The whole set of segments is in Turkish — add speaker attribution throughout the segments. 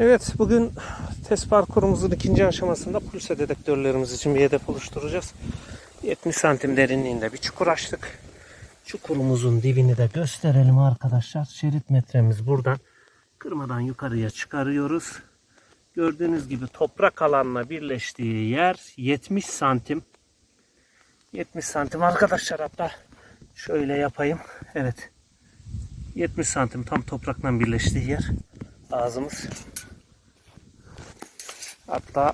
Speaker 1: Evet bugün test parkurumuzun ikinci aşamasında pulse dedektörlerimiz için bir hedef oluşturacağız. 70 santim derinliğinde bir çukur açtık. Çukurumuzun dibini de gösterelim arkadaşlar. Şerit metremiz buradan kırmadan yukarıya çıkarıyoruz. Gördüğünüz gibi toprak alanla birleştiği yer 70 santim. 70 santim arkadaşlar hatta şöyle yapayım. Evet. 70 santim tam toprakla birleştiği yer ağzımız. Hatta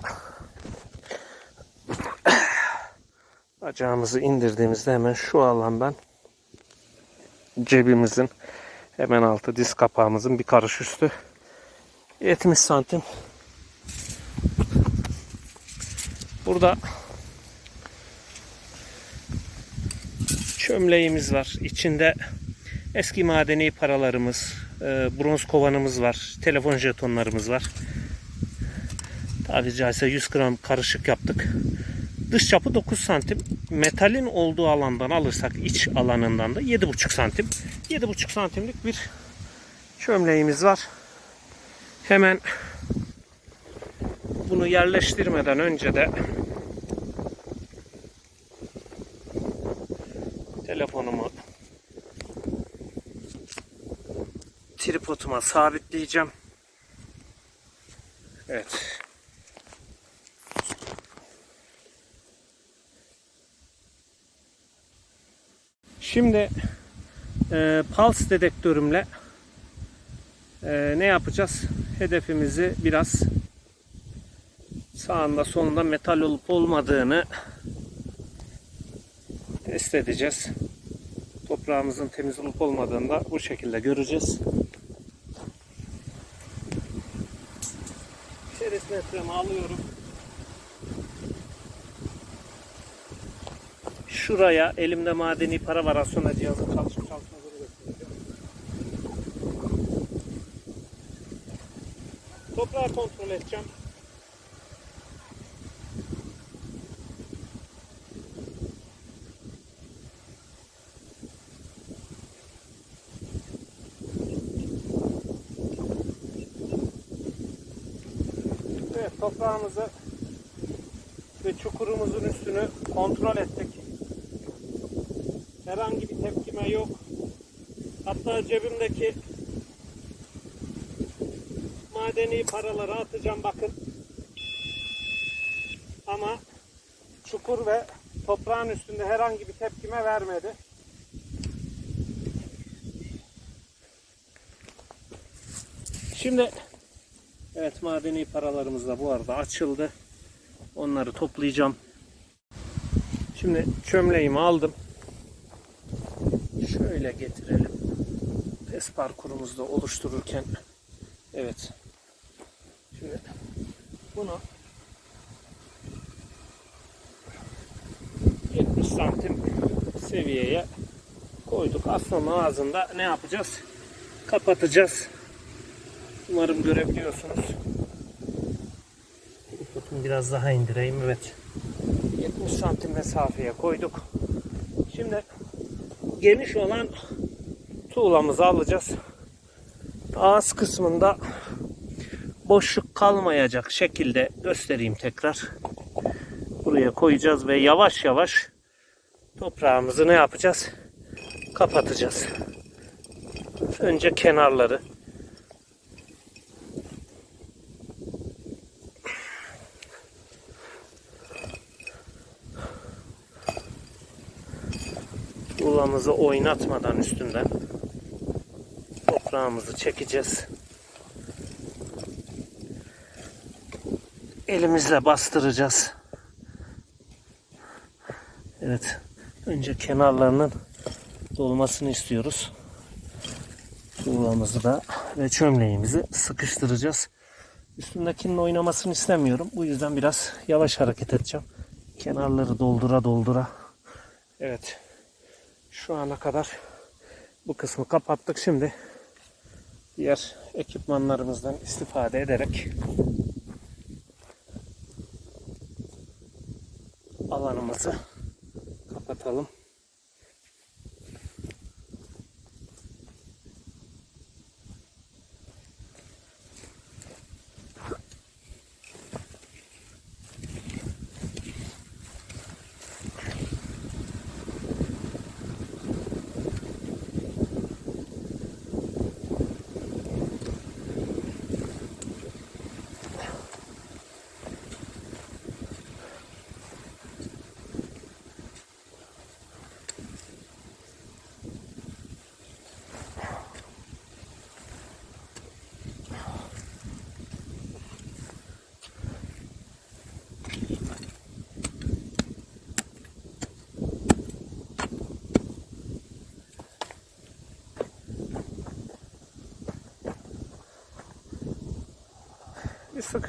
Speaker 1: bacağımızı indirdiğimizde hemen şu alandan cebimizin hemen altı diz kapağımızın bir karış üstü 70 santim. Burada çömleğimiz var. İçinde eski madeni paralarımız, e, bronz kovanımız var, telefon jetonlarımız var. Tabiri caizse 100 gram karışık yaptık. Dış çapı 9 santim. Metalin olduğu alandan alırsak iç alanından da 7,5 santim. 7,5 santimlik bir çömleğimiz var. Hemen bunu yerleştirmeden önce de telefonumu tripoduma sabitleyeceğim. Evet. Şimdi e, pulse dedektörümle e, ne yapacağız? Hedefimizi biraz sağında solunda metal olup olmadığını test edeceğiz. Toprağımızın temiz olup olmadığını da bu şekilde göreceğiz. Şerit metremi alıyorum. Şuraya elimde madeni para var az sonra cihazın çalışıp çalışmadığını göstereceğim. Toprağı kontrol edeceğim. Evet toprağımızı ve çukurumuzun üstünü kontrol ettik. Herhangi bir tepkime yok. Hatta cebimdeki madeni paraları atacağım bakın. Ama çukur ve toprağın üstünde herhangi bir tepkime vermedi. Şimdi evet madeni paralarımız da bu arada açıldı. Onları toplayacağım. Şimdi çömleğimi aldım. Şöyle getirelim. Test parkurumuzda oluştururken evet. Şimdi bunu 70 santim seviyeye koyduk. Sonra ağzında ne yapacağız? Kapatacağız. Umarım görebiliyorsunuz. Bakın biraz daha indireyim. Evet. 70 santim mesafeye koyduk. Şimdi geniş olan tuğlamızı alacağız. Ağız kısmında boşluk kalmayacak şekilde göstereyim tekrar. Buraya koyacağız ve yavaş yavaş toprağımızı ne yapacağız? Kapatacağız. Önce kenarları Tuğlamızı oynatmadan üstünden toprağımızı çekeceğiz. Elimizle bastıracağız. Evet. Önce kenarlarının dolmasını istiyoruz. Tuğlamızı da ve çömleğimizi sıkıştıracağız. Üstündekinin oynamasını istemiyorum. Bu yüzden biraz yavaş hareket edeceğim. Kenarları doldura doldura. Evet. Şu ana kadar bu kısmı kapattık. Şimdi diğer ekipmanlarımızdan istifade ederek alanımızı kapatalım.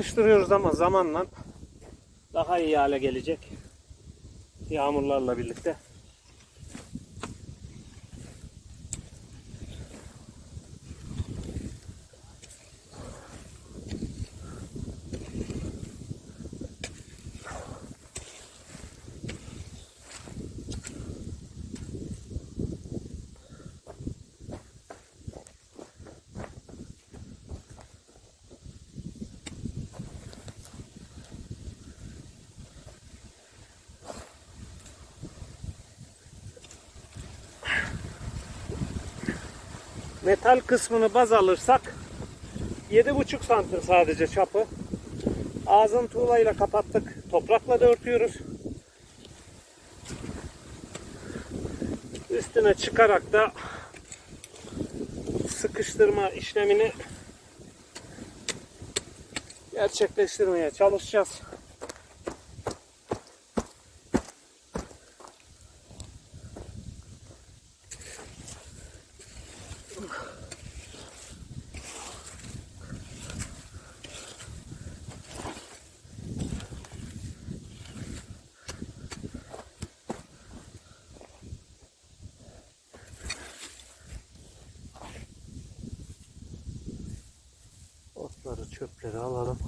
Speaker 1: Biz sıkıştırıyoruz ama zamanla daha iyi hale gelecek. Yağmurlarla birlikte. Metal kısmını baz alırsak 7,5 santim sadece çapı. Ağzın tuğlayla kapattık. Toprakla da örtüyoruz. Üstüne çıkarak da sıkıştırma işlemini gerçekleştirmeye çalışacağız. Alalım.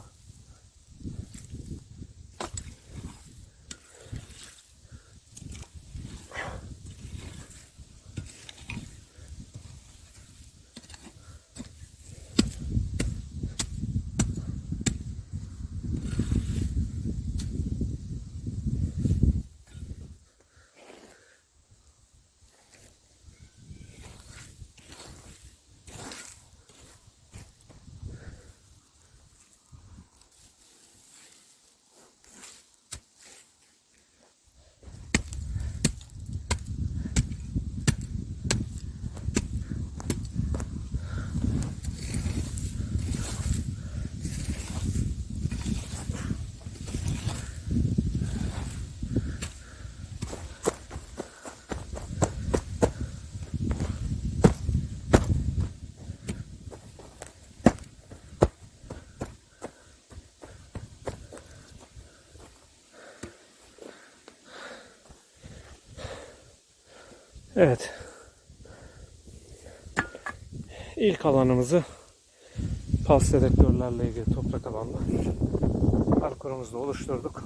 Speaker 1: Evet. İlk alanımızı pas dedektörlerle ilgili toprak alanla parkurumuzda oluşturduk.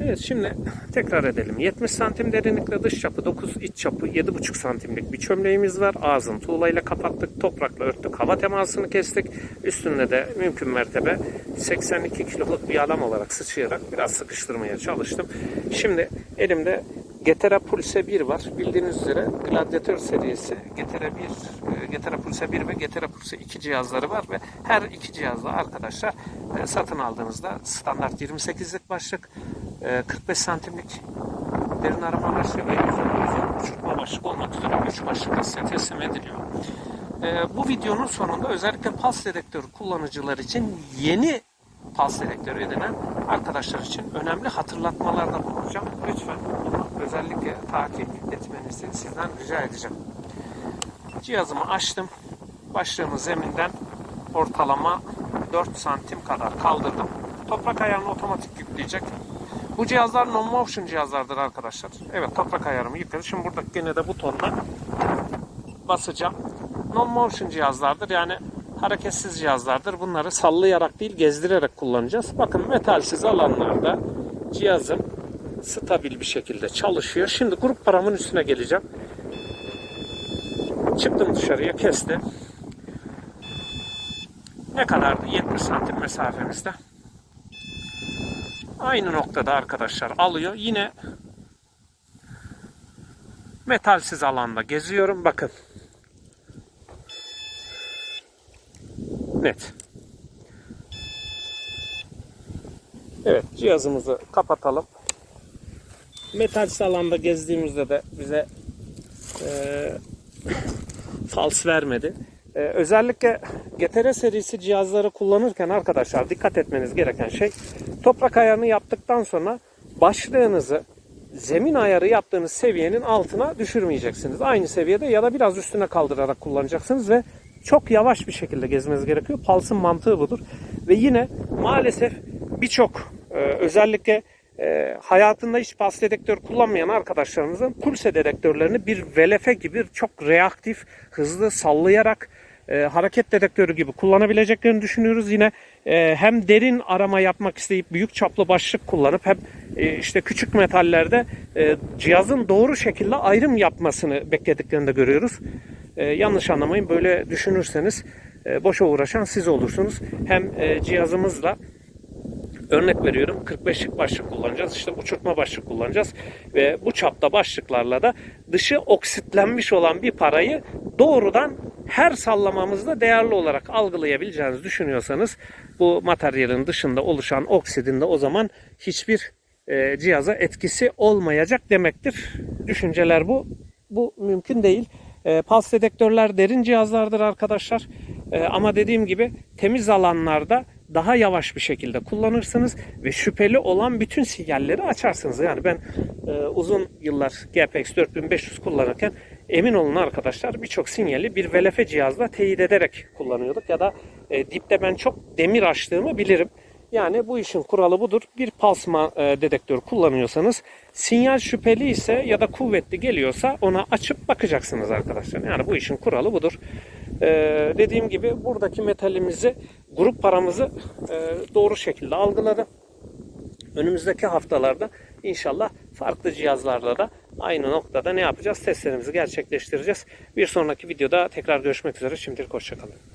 Speaker 1: Evet şimdi tekrar edelim. 70 santim derinlikte dış çapı 9 iç çapı 7,5 santimlik bir çömleğimiz var. Ağzını tuğlayla kapattık. Toprakla örttük. Hava temasını kestik. Üstünde de mümkün mertebe 82 kiloluk bir alam olarak sıçrayarak biraz sıkıştırmaya çalıştım. Şimdi elimde Getera Pulse 1 var. Bildiğiniz üzere Gladiator serisi Getera 1, e, Getera Pulse 1 ve Getera Pulse 2 cihazları var ve her iki cihazda arkadaşlar e, satın aldığınızda standart 28'lik başlık, e, 45 santimlik derin arama başlığı ve 110 uçurtma başlık olmak üzere 3 başlık size teslim ediliyor. E, bu videonun sonunda özellikle pas dedektörü kullanıcılar için yeni pas dedektörü edinen arkadaşlar için önemli hatırlatmalarda bulunacağım. Lütfen özellikle takip etmenizi sizden rica edeceğim. Cihazımı açtım. Başlığımı zeminden ortalama 4 santim kadar kaldırdım. Toprak ayarını otomatik yükleyecek. Bu cihazlar non-motion cihazlardır arkadaşlar. Evet toprak ayarımı yükledi. Şimdi burada gene de butonla basacağım. Non-motion cihazlardır. Yani hareketsiz cihazlardır. Bunları sallayarak değil gezdirerek kullanacağız. Bakın metalsiz alanlarda cihazım stabil bir şekilde çalışıyor. Şimdi grup paramın üstüne geleceğim. Çıktım dışarıya kestim. Ne kadardı? 70 santim mesafemizde. Aynı noktada arkadaşlar alıyor. Yine metalsiz alanda geziyorum. Bakın. Net. Evet cihazımızı kapatalım. Metalsiz alanda gezdiğimizde de bize e, fals vermedi. Ee, özellikle GTR serisi cihazları kullanırken arkadaşlar dikkat etmeniz gereken şey toprak ayarını yaptıktan sonra başlığınızı zemin ayarı yaptığınız seviyenin altına düşürmeyeceksiniz. Aynı seviyede ya da biraz üstüne kaldırarak kullanacaksınız ve çok yavaş bir şekilde gezmeniz gerekiyor. Pulse'ın mantığı budur. Ve yine maalesef birçok e, özellikle e, hayatında hiç pulse dedektör kullanmayan arkadaşlarımızın pulse dedektörlerini bir velefe gibi çok reaktif, hızlı sallayarak e, hareket dedektörü gibi kullanabileceklerini düşünüyoruz. Yine e, hem derin arama yapmak isteyip büyük çaplı başlık kullanıp hem e, işte küçük metallerde e, cihazın doğru şekilde ayrım yapmasını beklediklerini de görüyoruz. E, yanlış anlamayın böyle düşünürseniz e, boşa uğraşan siz olursunuz. Hem e, cihazımızla Örnek veriyorum 45'lik başlık kullanacağız. İşte uçurtma başlık kullanacağız. Ve bu çapta başlıklarla da dışı oksitlenmiş olan bir parayı doğrudan her sallamamızda değerli olarak algılayabileceğinizi düşünüyorsanız bu materyalin dışında oluşan oksidin de o zaman hiçbir e, cihaza etkisi olmayacak demektir. Düşünceler bu. Bu mümkün değil. E, pulse dedektörler derin cihazlardır arkadaşlar. E, ama dediğim gibi temiz alanlarda daha yavaş bir şekilde kullanırsınız ve şüpheli olan bütün sinyalleri açarsınız. Yani ben e, uzun yıllar GPX 4500 kullanırken emin olun arkadaşlar birçok sinyali bir VLF cihazla teyit ederek kullanıyorduk ya da e, dipte ben çok demir açtığımı bilirim. Yani bu işin kuralı budur. Bir pulse e, dedektör kullanıyorsanız sinyal şüpheli ise ya da kuvvetli geliyorsa ona açıp bakacaksınız arkadaşlar. Yani bu işin kuralı budur. Ee, dediğim gibi buradaki metalimizi, grup paramızı e, doğru şekilde algıladı. Önümüzdeki haftalarda inşallah farklı cihazlarla da aynı noktada ne yapacağız? Testlerimizi gerçekleştireceğiz. Bir sonraki videoda tekrar görüşmek üzere. Şimdilik hoşçakalın.